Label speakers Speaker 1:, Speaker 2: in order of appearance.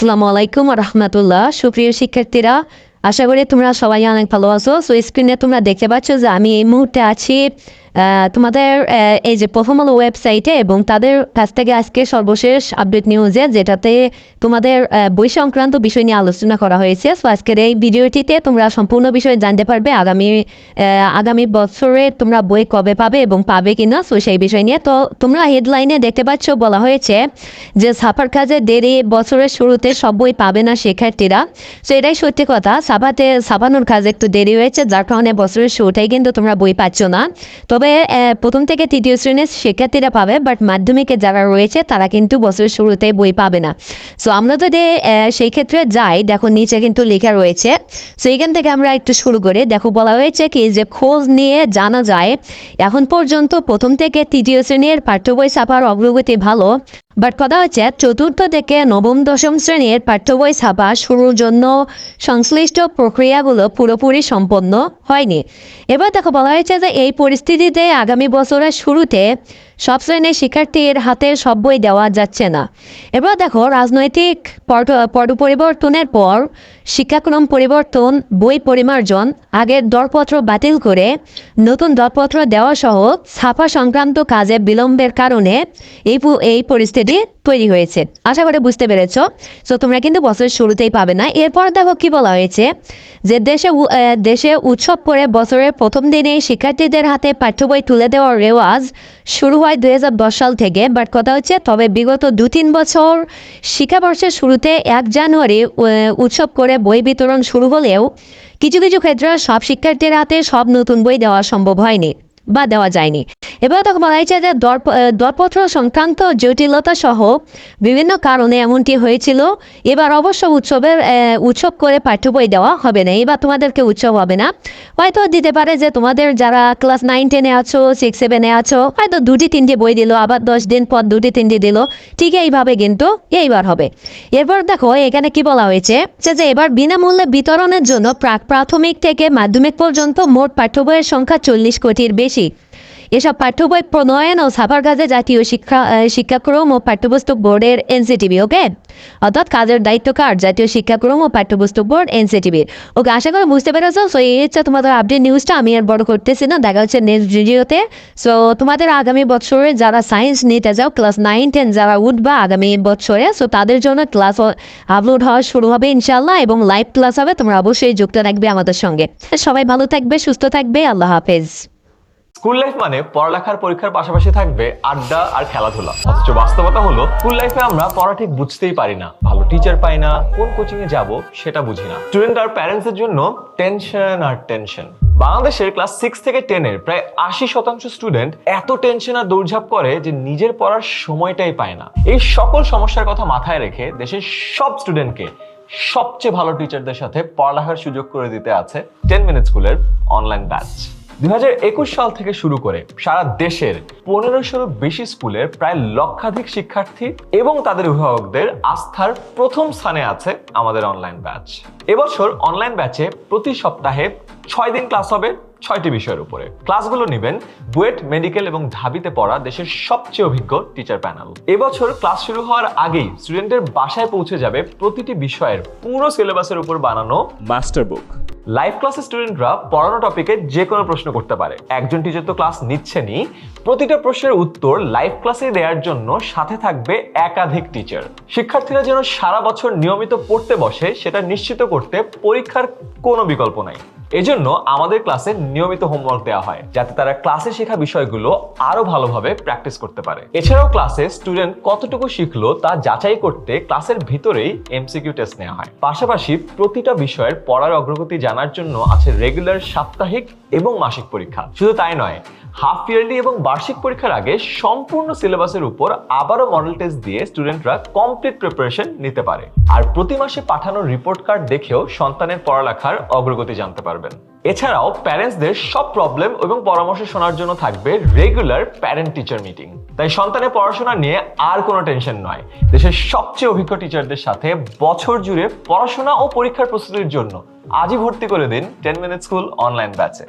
Speaker 1: আসসালামু আলাইকুম রহমতুল্লাহ। সুপ্রিয় শিক্ষার্থীরা, আশা করি তোমরা সবাই অনেক ভালো আছো। সো স্ক্রিনে তোমরা দেখতে পাচ্ছ যে আমি এই মুহূর্তে আছি তোমাদের এই যে প্রথম আলো ওয়েবসাইটে এবং তাদের কাছ থেকে আজকে সর্বশেষ আপডেট নিউজে যেটাতে তোমাদের বই সংক্রান্ত বিষয় নিয়ে আলোচনা করা হয়েছে। সো আজকের এই ভিডিওটিতে তোমরা সম্পূর্ণ বিষয় জানতে পারবে আগামী আগামী বছরে তোমরা বই কবে পাবে এবং পাবে কি না সো সেই বিষয় নিয়ে তো তোমরা হেডলাইনে দেখতে পাচ্ছ, বলা হয়েছে যে ছাপার কাজে দেরি, বছরের শুরুতে সব বই পাবে না শিক্ষার্থীরা। সো এটাই সত্যি কথা। ছাপাতে ছাপানোর কাজ একটু দেরি হয়েছে, যার কারণে বছরের শুরুটাই কিন্তু তোমরা বই পাচ্ছ না। তবে প্রথম থেকে তৃতীয় শ্রেণির শিক্ষার্থীরা পাবে বাট মাধ্যমিকে যারা রয়েছে, তারা কিন্তু বছরের শুরুতে বই পাবে না। সো আমরা যদি সেই ক্ষেত্রে যাই, দেখো নিচে কিন্তু লেখা রয়েছে। সো এখান থেকে আমরা একটু শুরু করে। দেখো, বলা হয়েছে কি যে খোঁজ নিয়ে জানা যায়, এখন পর্যন্ত প্রথম থেকে তৃতীয় শ্রেণির পাঠ্য বই ছাপার অগ্রগতি ভালো। বাট কথা হচ্ছে চতুর্থ থেকে নবম, দশম শ্রেণির পাঠ্য বই ছাপা শুরুর জন্য সংশ্লিষ্ট প্রক্রিয়াগুলো পুরোপুরি সম্পন্ন হয়নি। এবার দেখো বলা হয়েছে যে এই পরিস্থিতিতে আগামী বছরের শুরুতে সব শ্রেণির শিক্ষার্থীর হাতে সব বই দেওয়া যাচ্ছে না। এবার দেখো, রাজনৈতিক পট পরিবর্তনের পর শিক্ষাক্রম পরিবর্তন, বই পরিমার্জন, আগের দরপত্র বাতিল করে নতুন দরপত্র দেওয়া সহ ছাপা সংক্রান্ত কাজে বিলম্বের কারণে এই এই পরিস্থিতি তৈরি হয়েছে। আশা করে বুঝতে পেরেছ। সো তোমরা কিন্তু বছরের শুরুতেই পাবে না। এরপর দেখো কি বলা হয়েছে যে দেশে দেশে উৎসব করে বছরের প্রথম দিনে শিক্ষার্থীদের হাতে পাঠ্য বই তুলে দেওয়ার রেওয়াজ শুরু হয় দুই হাজার দশ সাল থেকে। বাট কথা হচ্ছে, তবে বিগত দু তিন বছর শিক্ষাবর্ষের শুরুতে এক জানুয়ারি উৎসব করে বই বিতরণ শুরু হলেও কিছু কিছু ক্ষেত্রে সব শিক্ষার্থীর হাতে সব নতুন বই দেওয়া সম্ভব হয়নি। বা দেওয়া যায়নি। এবার তখন বলা হয়েছে যে দর দরপত্র সংক্রান্ত জটিলতা সহ বিভিন্ন কারণে এমনটি হয়েছিল। এবার অবশ্য উৎসবের উৎসব করে পাঠ্য বই দেওয়া হবে না। এবার তোমাদেরকে উৎসব হবে না। হয়তো দিতে পারে যে তোমাদের যারা ক্লাস নাইন টেনে আছো সিক্স সেভেনে আছো, হয়তো দুটি তিনটে বই দিল, আবার দশ দিন পর দুটি তিনটি দিল। ঠিক এইভাবে কিন্তু এইবার হবে। এরপর দেখো এখানে কি বলা হয়েছে? যে যে এবার বিনামূল্যে বিতরণের জন্য প্রাক প্রাথমিক থেকে মাধ্যমিক পর্যন্ত মোট পাঠ্য বইয়ের সংখ্যা চল্লিশ কোটির বেশি এসব পাঠ্য বই প্রণয়ন ও ছাপার কাজে জাতীয় শিক্ষা শিক্ষাক্রম ও পাঠ্যপুস্তক বোর্ডের এনসিটিভি ওকে? অর্থাৎ কাজের দায়িত্ব কার? জাতীয় শিক্ষাক্রম ও পাঠ্যপুস্তক বোর্ড এনসিটিভির ওকে, আশা করি বুঝতে পেরেছ? সো এই হচ্ছে তোমাদের আপডেট নিউজটা আমি আর বড় করতেছি না। দেখা হচ্ছে নেক্সট ভিডিওতে সো তোমাদের আগামী বছরে যারা সায়েন্স নিতে যাও ক্লাস নাইন টেন যারা উঠবা আগামী বছরে সো তাদের জন্য ক্লাস আপলোড হওয়া শুরু হবে ইনশাল্লাহ এবং লাইভ ক্লাস হবে। তোমরা অবশ্যই যুক্ত থাকবে আমাদের সঙ্গে। সবাই ভালো থাকবে, সুস্থ থাকবে। আল্লাহ হাফেজ।
Speaker 2: স্কুল লাইফ মানে পড়ালেখার পরীক্ষার পাশাপাশি থাকবে আড্ডা আর খেলাধুলা। অথচ বাস্তবতা হলো স্কুল লাইফে আমরা পড়া ঠিক বুঝতেই পারি না। ভালো টিচার পাই না, কোন কোচিং এ যাব সেটা বুঝি না। স্টুডেন্ট আর প্যারেন্টস এর জন্য টেনশন আর টেনশন বাংলাদেশের ক্লাস সিক্স থেকে টেনের প্রায় আশি শতাংশ স্টুডেন্ট এত টেনশন আর দৌড়ঝাঁপ করে যে নিজের পড়ার সময়টাই পায় না। এই সকল সমস্যার কথা মাথায় রেখে দেশের সব স্টুডেন্টকে সবচেয়ে ভালো টিচারদের সাথে পড়ালেখার সুযোগ করে দিতে আছে টেন মিনিট স্কুলের অনলাইন ব্যাচ দুই হাজার একুশ সাল থেকে শুরু করে সারা দেশের পনেরোশোরও বেশি স্কুলের প্রায় লক্ষাধিক শিক্ষার্থী এবং তাদের অভিভাবকদের আস্থার প্রথম স্থানে আছে আমাদের অনলাইন ব্যাচ এবছর অনলাইন ব্যাচে প্রতি সপ্তাহে ছয় দিন ক্লাস হবে ছয়টি বিষয়ের উপরে। ক্লাসগুলো নেবেন বুয়েট, মেডিকেল এবং ঢাবিতে পড়া দেশের সবচেয়ে অভিজ্ঞ টিচার প্যানেল এবছর ক্লাস শুরু হওয়ার আগেই স্টুডেন্টদের বাসায় পৌঁছে যাবে প্রতিটি বিষয়ের পুরো সিলেবাসের উপর বানানো
Speaker 3: মাস্টার বুক
Speaker 2: লাইভ ক্লাসে স্টুডেন্টরা পড়ানো টপিকে যে কোনো প্রশ্ন করতে পারে। একজন টিচার তো ক্লাস নিচ্ছেনই। প্রতিটা প্রশ্নের উত্তর লাইভ ক্লাসে দেওয়ার জন্য সাথে থাকবে একাধিক টিচার শিক্ষার্থীরা যেন সারা বছর নিয়মিত পড়তে বসে, সেটা নিশ্চিত করতে পরীক্ষার কোনো বিকল্প নাই। এজন্য আমাদের ক্লাসে নিয়মিত হোমওয়ার্ক দেওয়া হয়, যাতে তারা ক্লাসে শেখা বিষয়গুলো আরও ভালোভাবে প্র্যাকটিস করতে পারে। এছাড়াও ক্লাসে স্টুডেন্ট কতটুকু শিখলো তা যাচাই করতে ক্লাসের ভিতরেই এমসিকিউ টেস্ট নেওয়া হয়। পাশাপাশি প্রতিটা বিষয়ের পড়ার অগ্রগতি জানার জন্য আছে রেগুলার সাপ্তাহিক এবং মাসিক পরীক্ষা। শুধু তাই নয় হাফ ইয়ারলি এবং বার্ষিক পরীক্ষার আগে সম্পূর্ণ সিলেবাসের উপর আবারও মডেল টেস্ট দিয়ে স্টুডেন্টরা কমপ্লিট প্রিপারেশন নিতে পারে। আর প্রতি মাসে পাঠানো রিপোর্ট কার্ড দেখেও সন্তানের পড়ালেখার অগ্রগতি জানতে পারবেন। এছাড়াও প্যারেন্টসদের সব প্রবলেম এবং পরামর্শ শোনার জন্য থাকবে রেগুলার প্যারেন্ট টিচার মিটিং তাই সন্তানের পড়াশোনা নিয়ে আর কোনো টেনশন নয়। দেশের সবচেয়ে অভিজ্ঞ টিচারদের সাথে বছর জুড়ে পড়াশোনা ও পরীক্ষার প্রস্তুতির জন্য আজই ভর্তি করে দিন টেন মিনিট স্কুল অনলাইন ব্যাচে